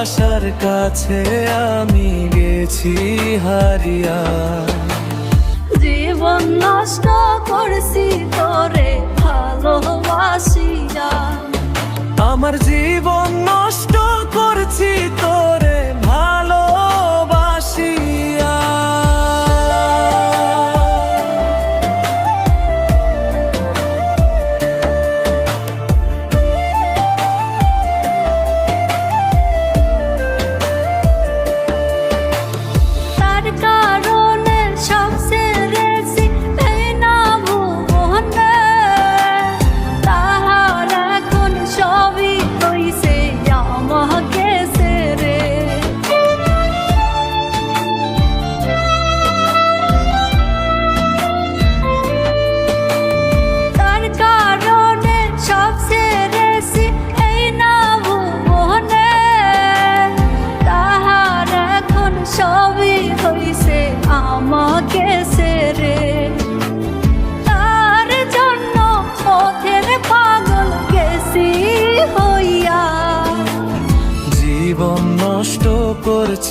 আশার কাছে আমি গেছি হারিয়া। জীবন নষ্ট করছি তোরে ভালোবাসিয়া আমার জীবন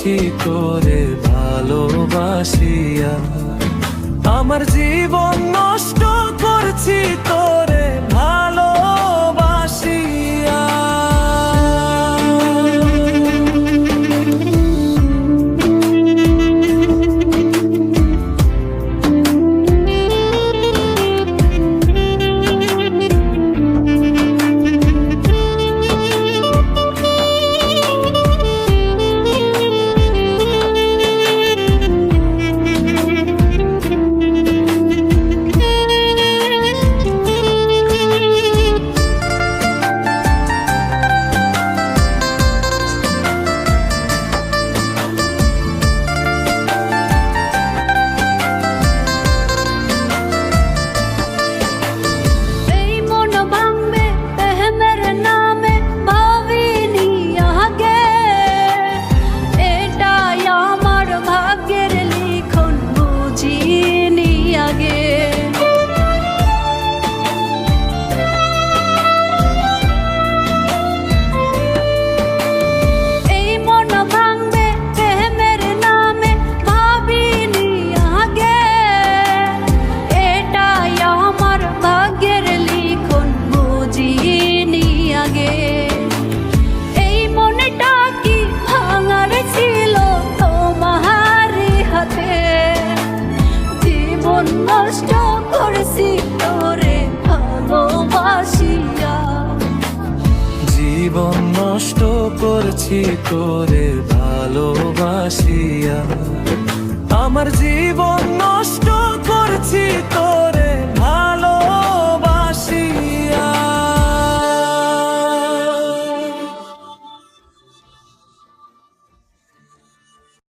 কি করে ভালোবাসিয়া আমার জীবন নষ্ট করছি তোর তোরে ভালোবাসিয়া। জীবন নষ্ট করছি তোরে ভালোবাসিয়া। আমার জীবন নষ্ট করছি তোরে